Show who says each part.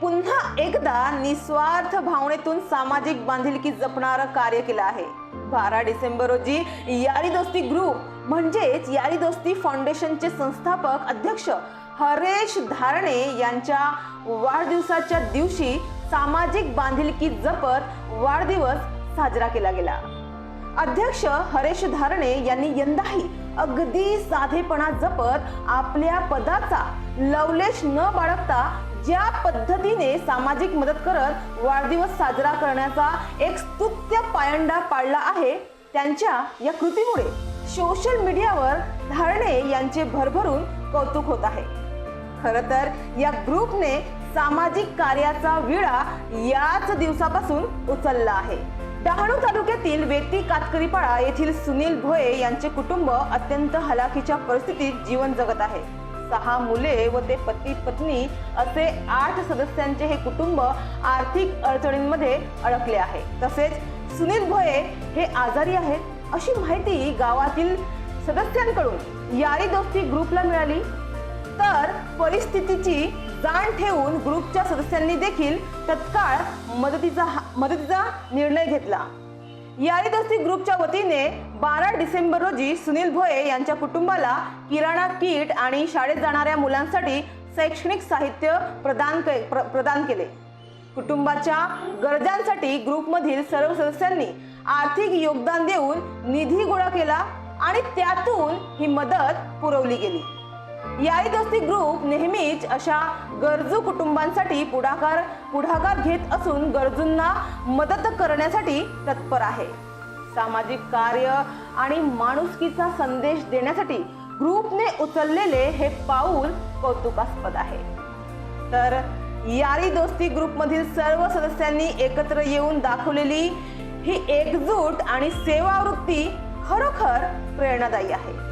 Speaker 1: पुन्हा एकदा निस्वार्थ भावनेतून सामाजिक बांधिलकी जपणारं कार्य केलं आहे. बारा डिसेंबर रोजी यारी दोस्ती ग्रुप म्हणजेच यारी दोस्ती फाउंडेशनचे संस्थापक अध्यक्ष हरेश धारणे यांच्या वाढदिवसाच्या दिवशी सामाजिक बांधिलकी जपत वाढदिवस साजरा केला गेला. अध्यक्ष हरेश धारणे यांनी यंदाही अगदी साधेपणा जपत आपल्या पदाचा लवलेश न बाळगता ज्या पद्धतीने सामाजिक मदत करत वाढदिवस साजरा करण्याचा एक स्तुत्य पायंडा पाडला आहे त्यांच्या या कृतीमुळे सोशल मीडियावर धारणे यांचे भरभरून कौतुक होत आहे. खर तर या ग्रुपने सामाजिक कार्याचा विळा याच दिवसापासून उचलला आहे. डहाणू तालुक्यातील वेती कातकरीपाडा येथील सुनील भोये यांचे कुटुंब अत्यंत हलाखीच्या परिस्थितीत जीवन जगत आहे. सहा मुले व ते पती पत्नी असे आठ सदस्यांचे हे कुटुंब आर्थिक अडचणींमध्ये अडकले आहे. तसेच सुनील भोये हे आजारी आहेत अशी माहिती गावातील सदस्यांकडून यारी दोस्ती ग्रुपला मिळाली. तर परिस्थितीची जाण ठेवून ग्रुपच्या सदस्यांनी देखील तत्काळ मदतीचा मदतीचा निर्णय घेतला. यारी दोस्ती ग्रुपच्या वतीने बारा डिसेंबर रोजी सुनील भोये यांच्या कुटुंबाला किराणा किट आणि शाळेत जाणाऱ्या मुलांसाठी शैक्षणिक साहित्य प्रदान के- प्र- प्रदान केले. कुटुंबाच्या गरजांसाठी ग्रुपमधील सर्व सदस्यांनी आर्थिक योगदान देऊन निधी गोळा केला आणि त्यातून ही मदत पुरवली गेली. याई दोस्ती ग्रुप नेहमीच अशा गरजू कुटुंबांसाठी पुढाकार पुढाकार घेत असून गरजूंना मदत करण्यासाठी तत्पर आहे. सामाजिक कार्य आणि माणुसकीचा संदेश देण्यासाठी ग्रुपने उचललेले हे पाऊल कौतुकास्पद आहे. तर यारी दोस्ती ग्रुपमधील सर्व सदस्यांनी एकत्र येऊन दाखवलेली ही एकजूट आणि सेवावृत्ती खरोखर प्रेरणादायी आहे.